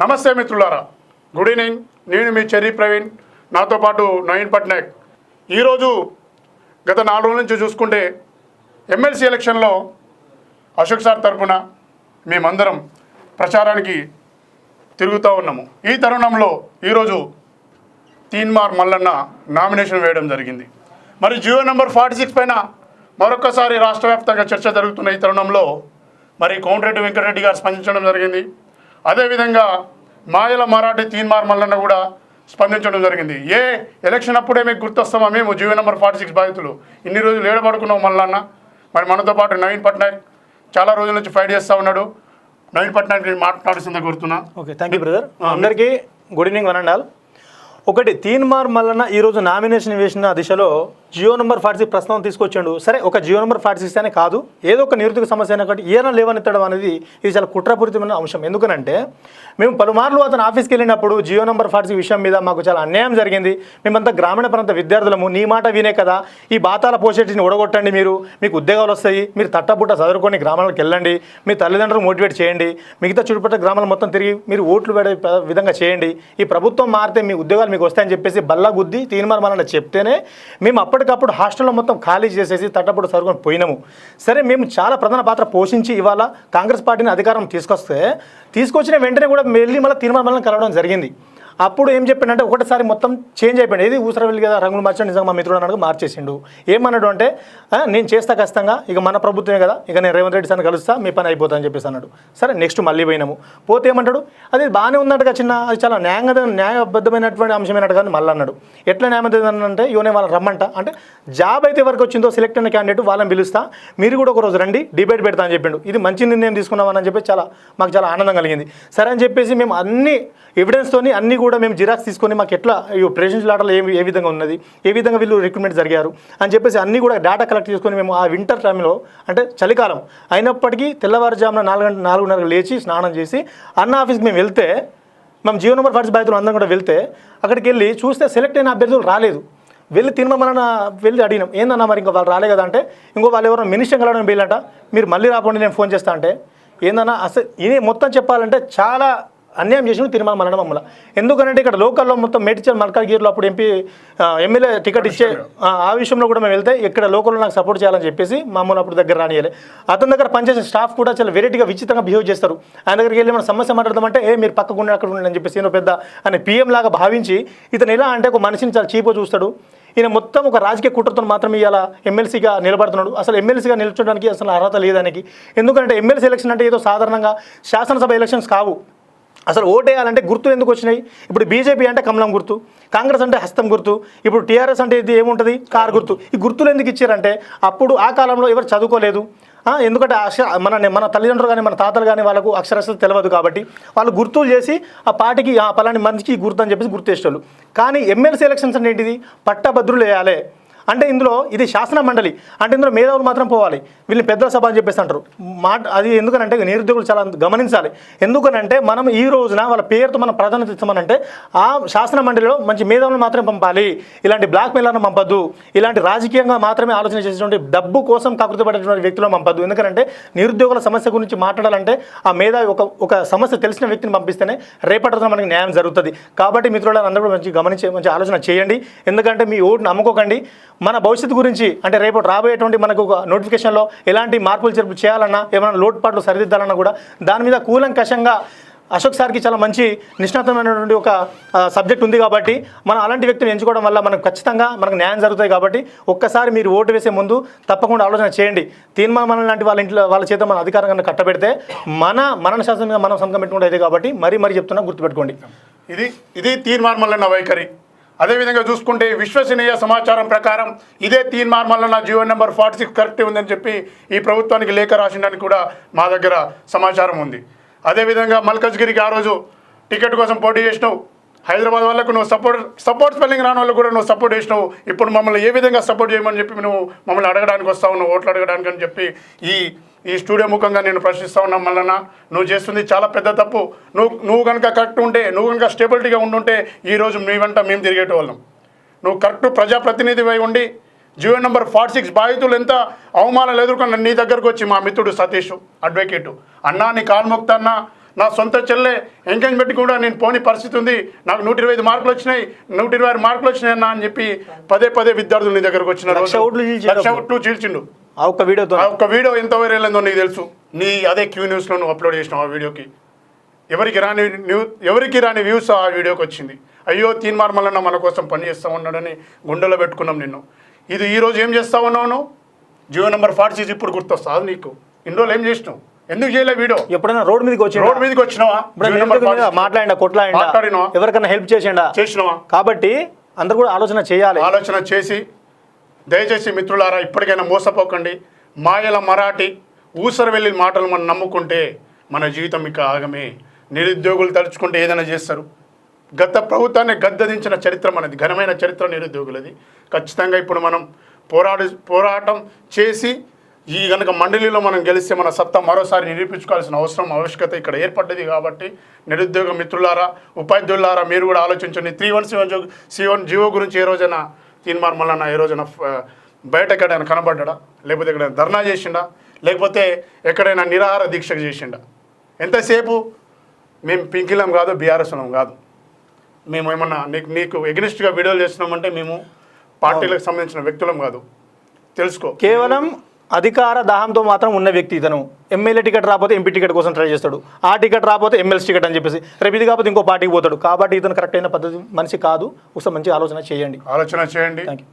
నమస్తే మిత్రులారా. Good evening నేను మీ చెర్రీ ప్రవీణ్ నాతో పాటు నవీన్ పట్నాయక్. ఈరోజు గత నాలుగు రోజుల నుంచి చూసుకుంటే ఎమ్మెల్సీ ఎలక్షన్లో అశోక్ సార్ తరఫున మేమందరం ప్రచారానికి తిరుగుతూ ఉన్నాము. ఈ తరుణంలో ఈరోజు తీన్మార్ మల్లన్న నామినేషన్ వేయడం జరిగింది. మరి జియో నెంబర్ ఫార్టీ సిక్స్ పైన మరొకసారి రాష్ట్ర వ్యాప్తంగా చర్చ జరుగుతున్న ఈ తరుణంలో మరి కోమటిరెడ్డి వెంకటరెడ్డి గారు స్పందించడం జరిగింది. అదేవిధంగా మాయల మరాఠీ తీన్మార్ మల్లన్న కూడా స్పందించడం జరిగింది. ఏ ఎలక్షన్ అప్పుడే మీకు గుర్తొస్తామా? మేము జియో నెంబర్ ఫార్టీ సిక్స్ బాధితులు. ఇన్ని రోజులు ఏడబడుకున్నాం మల్లన్న మరి మనతో పాటు నవీన్ పట్నాయక్ చాలా రోజుల నుంచి ఫైట్ చేస్తూ ఉన్నాడు. నవీన్ పట్నాయక్ మాట్లాడుతుందా కోరుతున్నా. ఓకే థ్యాంక్ యూ బ్రదర్ అందరికీ good evening one and all ఒకటి తీన్మార్ మల్లన్న ఈరోజు నామినేషన్ వేసిన దిశలో జియో నెంబర్ ఫార్టీ ప్రశ్న ప్రస్తుతం తీసుకొచ్చాడు. సరే ఒక జియో నెంబర్ ఫార్టీ సిక్స్ అనే కాదు ఏదో ఒక నిరుద్యోగ సమస్య అయినా ఒకటి ఏదైనా లేవనెత్తడం అనేది ఇది చాలా కుట్రపూరితమైన అంశం. ఎందుకనంటే మేము పలుమార్లు అతను ఆఫీస్కి వెళ్ళినప్పుడు జియో నెంబర్ ఫార్టీ విషయం మీద మాకు చాలా అన్యాయం జరిగింది. మేమంతా గ్రామీణ ప్రాంత విద్యార్థులము నీ మాట వినే కదా. ఈ బాతాల పోసేటిని ఉడగొట్టండి మీరు. మీకు ఉద్యోగాలు వస్తాయి. మీరు తట్టబుట్ట చదువుకొని గ్రామాలకు వెళ్ళండి. మీ తల్లిదండ్రులు మోటివేట్ చేయండి. మిగతా చుట్టుపక్కల గ్రామాలు మొత్తం తిరిగి మీరు ఓట్లు పడే విధంగా చేయండి. ఈ ప్రభుత్వం మారితే మీ ఉద్యోగాలు మీకు వస్తాయని చెప్పేసి బల్లా గుద్ది తీర్మానం చెప్తేనే మేము అప్పటికి ఎప్పటికప్పుడు హాస్టల్లో మొత్తం ఖాళీ చేసేసి తట్టబుట్ట సరుకుని పోయినాము. సరే మేము చాలా ప్రధాన పాత్ర పోషించి ఇవాళ కాంగ్రెస్ పార్టీని అధికారం తీసుకొస్తే తీసుకొచ్చిన వెంటనే కూడా మళ్ళీ మళ్ళీ తీర్మానం కలవడం జరిగింది. అప్పుడు ఏం చెప్పిండంటే ఒకటిసారి మొత్తం చేంజ్ అయిపోయింది ఇది ఊసరవెల్లి కదా రంగులు మార్చండి నిజంగా మా మిత్రుడు అన్నాడు మార్చేసిండు. ఏమన్నాడు అంటే నేను చేస్తా ఖచ్చితంగా ఇక మన ప్రభుత్వమే కదా ఇక నేను రేవంత్ రెడ్డి సార్ కలుస్తా మీ పని అయిపోతా అని చెప్పేసి అన్నాడు. సరే నెక్స్ట్ మళ్ళీ పోయినాము. పోతే ఏమంటాడు అది బాగానే ఉన్నట్టుగా చిన్న అది చాలా న్యాయంగా న్యాయబద్ధమైనటువంటి అంశమైనట్టు కానీ మళ్ళీ అన్నాడు. ఎట్లా న్యాయబద్ధం అంటే యోనే వాళ్ళని రమ్మంట అంటే జాబ్ అయితే ఎవరికి వచ్చిందో సెలెక్ట్ అయిన క్యాండిడేట్ వాళ్ళని పిలుస్తా మీరు కూడా ఒక రోజు రండి డిబేట్ పెడతా అని చెప్పిండు. ఇది మంచి నిర్ణయం తీసుకున్నామని చెప్పి చాలా మాకు చాలా ఆనందం కలిగింది. సరే అని చెప్పేసి మేము అన్ని ఎవిడెన్స్తోని అన్నీ కూడా మేము జిరాక్స్ తీసుకొని మాకు ఎట్లా ఈ ప్రెసిడెన్షియల్ ఆర్డర్లో ఏ ఏ విధంగా ఉన్నది? ఏ విధంగా వీళ్ళు రిక్రూట్మెంట్ జరిగారు? అని చెప్పేసి అన్నీ కూడా డేటా కలెక్ట్ చేసుకొని మేము ఆ వింటర్ టైంలో అంటే చలికాలం అయినప్పటికీ తెల్లవారుజామున నాలుగు గంట నాలుగున్నర లేచి స్నానం చేసి అన్న ఆఫీస్కి మేము వెళ్తే మేము జియో నెంబర్ ఫార్టీ బాధితులు అందరం కూడా వెళ్తే అక్కడికి వెళ్ళి చూస్తే సెలెక్ట్ అయిన అభ్యర్థులు రాలేదు. వెళ్ళి తినమన్న వెళ్ళి అడిగినాం ఏందన్నా మరి ఇంకా వాళ్ళు రాలే కదా? అంటే ఇంకో వాళ్ళు ఎవరైనా మినిస్టర్ కలవడం వెళ్ళంట మీరు మళ్ళీ రాకుండా నేను ఫోన్ చేస్తా అంటే ఏందన్నా అసలు ఇది మొత్తం చెప్పాలంటే చాలా అన్యాయం చేసిన తిరుమల మరణం మమ్మల్ని ఎందుకంటే ఇక్కడ లోకల్లో మొత్తం మేడ్చల్ మల్కాజ్గిరిలో అప్పుడు ఎంపీ ఎమ్మెల్యే టికెట్ ఇచ్చే ఆ, విషయంలో కూడా మేము వెళ్తే ఇక్కడ లోకల్లో నాకు సపోర్ట్ చేయాలని చెప్పేసి మమ్మల్ని అప్పుడు దగ్గర రానియాలి. అతని దగ్గర పనిచేసే స్టాఫ్ కూడా చాలా వెరైటీగా విచిత్రంగా బిహేవ్ చేస్తారు. ఆయన దగ్గరికి వెళ్ళి మన సమస్య మాట్లాడదామంటే ఏ మీరు పక్కకు ఉండి అక్కడ ఉండండి అని చెప్పేసి ఈయన పెద్ద అని పీఎం లాగా భావించి ఇతను ఎలా అంటే ఒక మనిషిని చాలా చీపో చూస్తాడు. ఈయన మొత్తం ఒక రాజకీయ కుట్రతో మాత్రం ఇవాళ ఎమ్మెల్సీగా నిలబడుతున్నాడు. అసలు ఎమ్మెల్సీగా నిల్చోడానికి అసలు అర్హత లేదానికి. ఎందుకంటే ఎమ్మెల్సీ ఎలక్షన్ అంటే ఏదో సాధారణంగా శాసనసభ ఎలక్షన్స్ కావు. అసలు ఓటేయాలంటే గుర్తులు ఎందుకు వచ్చినాయి? ఇప్పుడు బీజేపీ అంటే కమలం గుర్తు కాంగ్రెస్ అంటే హస్తం గుర్తు ఇప్పుడు టీఆర్ఎస్ అంటే ఇది ఏముంటుంది? కార్ గుర్తు. ఈ గుర్తులు ఎందుకు ఇచ్చారంటే అప్పుడు ఆ కాలంలో ఎవరు చదువుకోలేదు. ఎందుకంటే అక్ష మన మన తల్లిదండ్రులు కానీ మన తాతలు కానీ వాళ్ళకు అక్షరాస్యత తెలియదు కాబట్టి వాళ్ళు గుర్తులు చేసి ఆ పాటికి ఆ పలాని మనిషికి గుర్తు అని చెప్పేసి గుర్తేసేవాళ్ళు కానీ ఎమ్మెల్సీ ఎలక్షన్స్ అంటే ఏంటిది? పట్టభద్రులు వేయాలి. అంటే ఇందులో ఇది శాసన మండలి. అంటే ఇందులో మేధావులు మాత్రం పోవాలి. వీళ్ళని పెద్ద సభ అని చెప్పేసి అంటారు. మాట అది ఎందుకనంటే నిరుద్యోగులు చాలా గమనించాలి. ఎందుకనంటే మనం ఈ రోజున వాళ్ళ పేరుతో మనం ప్రాధాన్యత ఇస్తామనంటే ఆ శాసన మండలిలో మంచి మేధావులను మాత్రమే పంపాలి. ఇలాంటి బ్లాక్ మెయిల్లను పంపద్దు. ఇలాంటి రాజకీయంగా మాత్రమే ఆలోచన చేసేటువంటి డబ్బు కోసం కకృతపడేటువంటి వ్యక్తులను పంపద్దు. ఎందుకంటే నిరుద్యోగుల సమస్య గురించి మాట్లాడాలంటే ఆ మేధావి ఒక ఒక సమస్య తెలిసిన వ్యక్తిని పంపిస్తేనే రేపటి రోజున మనకి న్యాయం జరుగుతుంది. కాబట్టి మిత్రులందరూ మంచి గమనించే మంచి ఆలోచన చేయండి. ఎందుకంటే మీ ఓటును నమ్ముకోకండి మన భవిష్యత్తు గురించి అంటే రేపు రాబోయేటువంటి మనకు ఒక నోటిఫికేషన్లో ఎలాంటి మార్పులు చేర్పు చేయాలన్నా ఏమైనా లోటుపాట్లు సరిదిద్దాలన్నా కూడా దాని మీద కూలంకషంగా అశోక్ సార్కి చాలా మంచి నిష్ణాతమైనటువంటి ఒక సబ్జెక్ట్ ఉంది కాబట్టి మనం అలాంటి వ్యక్తిని ఎంచుకోవడం వల్ల మనకు ఖచ్చితంగా మనకు న్యాయం జరుగుతాయి కాబట్టి ఒక్కసారి మీరు ఓటు వేసే ముందు తప్పకుండా ఆలోచన చేయండి. తీర్మానం లాంటి వాళ్ళ ఇంట్లో వాళ్ళ చేత మన అధికారంగా కట్టబెడితే మన మరణ శాసనంగా మనం సంతకం పెట్టుకుంటే కాబట్టి మరీ మరీ చెప్తున్నా గుర్తుపెట్టుకోండి. ఇది ఇది తీర్మానం మల్లన్న వైఖరి అదేవిధంగా చూసుకుంటే విశ్వసనీయ సమాచారం ప్రకారం ఇదే తీర్మానం వల్ల నా GO number forty six correct ఉందని చెప్పి ఈ ప్రభుత్వానికి లేఖ రాసిండని కూడా మా దగ్గర సమాచారం ఉంది. అదేవిధంగా మల్కజ్గిరికి ఆ రోజు టికెట్ కోసం పోటీ చేసినావు. హైదరాబాద్ వాళ్ళకు నువ్వు సపోర్ట్ సపోర్ట్ స్పెల్లింగ్ రాని వాళ్ళకు కూడా నువ్వు సపోర్ట్ చేసినావు. ఇప్పుడు మమ్మల్ని ఏ విధంగా సపోర్ట్ చేయమని చెప్పి నువ్వు మమ్మల్ని అడగడానికి వస్తావు నువ్వు ఓట్లు అడగడానికి అని చెప్పి ఈ ఈ స్టూడియో ముఖంగా నేను ప్రశ్నిస్తా ఉన్నా మల్లన్న. నువ్వు చేస్తుంది చాలా పెద్ద తప్పు. నువ్వు నువ్వు కనుక కరెక్ట్ ఉంటే నువ్వు కనుక స్టేబిలిటీగా ఉండుంటే ఈరోజు మీ వెంట మేము తిరిగేటోళ్ళం. నువ్వు కరెక్ట్ ప్రజాప్రతినిధివై ఉండి జియో నెంబర్ ఫార్టీ సిక్స్ బాధితులు ఎంత అవమానాలు ఎదుర్కొన్న నీ దగ్గరకు వచ్చి మా మిత్రుడు సతీష్ అడ్వకేటు అన్నా నీ కాల్ముక్త అన్నా నా సొంత చెల్లె ఎంగేజ్మెంట్ కూడా నేను పోని పరిస్థితి ఉంది. నాకు నూట ఇరవై ఐదు మార్కులు వచ్చినాయి. నూట ఇరవై ఆరు మార్కులు వచ్చినాయి అన్న అని చెప్పి పదే పదే విద్యార్థులు నీ దగ్గరకు వచ్చిన లక్ష ఓట్లు చీల్చాడు ఆ ఒక్క వీడియోతో ఆ ఒక్క వీడియో ఎంత వైరల్ అయిందో నీకు తెలుసు. నీ అదే క్యూ న్యూస్లో నువ్వు అప్లోడ్ చేసినావు ఆ వీడియోకి. ఎవరికి రాని న్యూ ఎవరికి రాని వ్యూస్ ఆ వీడియోకి వచ్చింది. అయ్యో తీన్మార్ మల్లన్న మన కోసం పని చేస్తా ఉన్నాడని గుండెలో పెట్టుకున్నాం నిన్ను. ఇది ఈ రోజు ఏం చేస్తా ఉన్నావు? జియో నెంబర్ ఫార్టీ సిక్స్ ఇప్పుడు గుర్తొస్తుంది నీకు. ఇన్ని రోజులు ఏం చేసినావు? ఎందుకు చేయలే వీడియో ఎప్పుడైనా రోడ్ మీదకి వచ్చి రోడ్ మీదకి వచ్చినావా? ఇప్పుడు జియో నిరుద్యోగుల నెంబర్ మీద 46 మాట్లాడిండా కొట్లాడిండా? మాట్లాడినావా? ఎవరికైనా హెల్ప్ చేసిండా? చేసినావా? కాబట్టి అందరు కూడా ఆలోచన చేయాలి. ఆలోచన చేసి దయచేసి మిత్రులారా ఇప్పటికైనా మోసపోకండి. మాయల మరాఠీ ఊసర వెళ్ళి మాటలు మనం నమ్ముకుంటే మన జీవితం ఇక ఆగమే. నిరుద్యోగులు తలుచుకుంటే ఏదైనా చేస్తారు. గత ప్రభుత్వాన్ని గద్దదించిన చరిత్ర మనది ఘనమైన చరిత్ర నిరుద్యోగులది. ఖచ్చితంగా ఇప్పుడు మనం పోరాడు పోరాటం చేసి ఈ గనక మండలిలో మనం గెలిస్తే మన సత్తా మరోసారి నిరూపించుకోవాల్సిన అవసరం ఆవశ్యకత ఇక్కడ ఏర్పడ్డది కాబట్టి నిరుద్యోగ మిత్రులారా ఉపాధ్యులారా మీరు కూడా ఆలోచించండి. Three one seven C one GO గురించి ఏ రోజైనా తీన్మార్ మల్లన్న ఏ రోజైనా బయట ఎక్కడైనా కనబడ్డా? లేకపోతే ఎక్కడైనా ధర్నా చేసిండా? లేకపోతే ఎక్కడైనా నిరాహార దీక్ష చేసిండా? ఎంతసేపు? మేము పింకిలం కాదు బీఆర్ఎస్లం కాదు. మేము ఏమన్నా నీకు నీకు ఎగ్నిస్ట్గా వీడియోలు చేస్తున్నామంటే మేము పార్టీలకు సంబంధించిన వ్యక్తులం కాదు. తెలుసుకో. కేవలం అధికార దాహంతో మాత్రం ఉన్న వ్యక్తి ఇతను. ఎమ్మెల్యే టికెట్ రాకపోతే ఎంపీ టికెట్ కోసం ట్రై చేస్తాడు. ఆ టికెట్ రాకపోతే ఎమ్మెల్సీ టికెట్ అని చెప్పేసి. రేపు ఇది కాకపోతే ఇంకో పార్టీకి పోతాడు. కాబట్టి ఇతను కరెక్ట్ అయిన పద్ధతి మనిషి కాదు. ఒకసారి మంచి ఆలోచన చేయండి. ఆలోచన చేయండి. Thank you